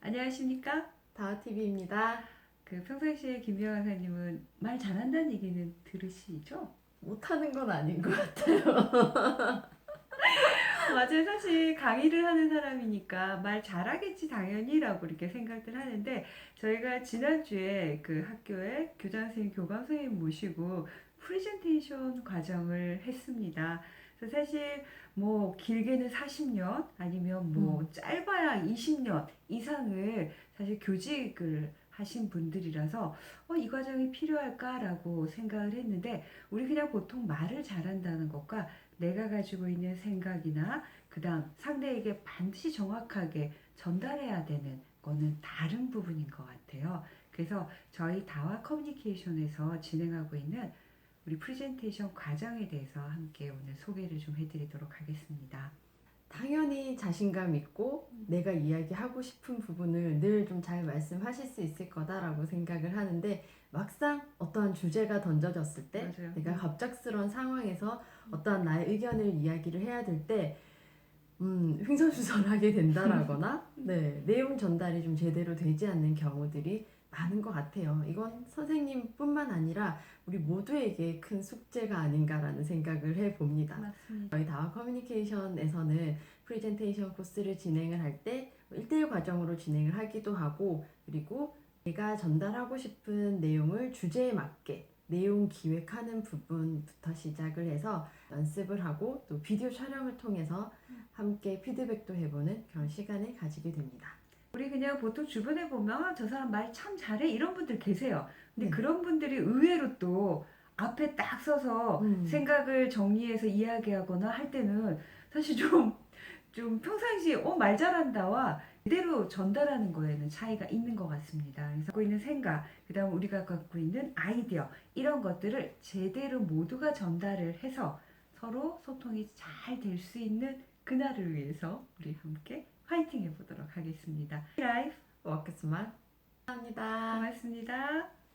안녕하십니까? 다와TV입니다. 그 평상시에 김미영 강사님은 말 잘한다는 얘기는 들으시죠? 못하는 건 아닌 것 같아요. 맞아요. 사실 강의를 하는 사람이니까 말 잘하겠지 당연히라고 이렇게 생각들 하는데 저희가 지난주에 그 학교에 교장 선생님, 교감 선생님 모시고 프레젠테이션 과정을 했습니다. 그래서 사실 뭐 길게는 40년 아니면 뭐 짧아야 20년 이상을 사실 교직을 하신 분들이라서 어, 이 과정이 필요할까라고 생각을 했는데 우리 그냥 보통 말을 잘한다는 것과 내가 가지고 있는 생각이나 그다음 상대에게 반드시 정확하게 전달해야 되는 거는 다른 부분인 것 같아요. 그래서 저희 다와 커뮤니케이션에서 진행하고 있는 우리 프레젠테이션 과정에 대해서 함께 오늘 소개를 좀 해드리도록 하겠습니다. 당연히 자신감 있고 내가 이야기하고 싶은 부분을 늘 좀 잘 말씀하실 수 있을 거다라고 생각을 하는데 막상 어떠한 주제가 던져졌을 때 맞아요. 내가 갑작스러운 상황에서 어떠한 나의 의견을 이야기를 해야 될 때 음, 횡설수설하게 된다라거나 네, 내용 전달이 좀 제대로 되지 않는 경우들이 많은 것 같아요. 이건 선생님뿐만 아니라 우리 모두에게 큰 숙제가 아닌가라는 생각을 해봅니다. 맞습니다. 저희 다와 커뮤니케이션에서는 프레젠테이션 코스를 진행을 할 때 1대1 과정으로 진행을 하기도 하고 그리고 내가 전달하고 싶은 내용을 주제에 맞게 내용 기획하는 부분부터 시작을 해서 연습을 하고 또 비디오 촬영을 통해서 함께 피드백도 해보는 그런 시간을 가지게 됩니다. 우리 그냥 보통 주변에 보면 아, 저 사람 말 참 잘해 이런 분들 계세요. 근데 네. 그런 분들이 의외로 또 앞에 딱 서서 음. 생각을 정리해서 이야기하거나 할 때는 사실 좀, 좀 평상시에 어, 말 잘한다와 그대로 전달하는 거에는 차이가 있는 것 같습니다. 그래서 갖고 있는 생각, 그 다음 우리가 갖고 있는 아이디어, 이런 것들을 제대로 모두가 전달을 해서 서로 소통이 잘 될 수 있는 그날을 위해서 우리 함께 화이팅 해보도록 하겠습니다. 라이프 워크스만 감사합니다. 고맙습니다.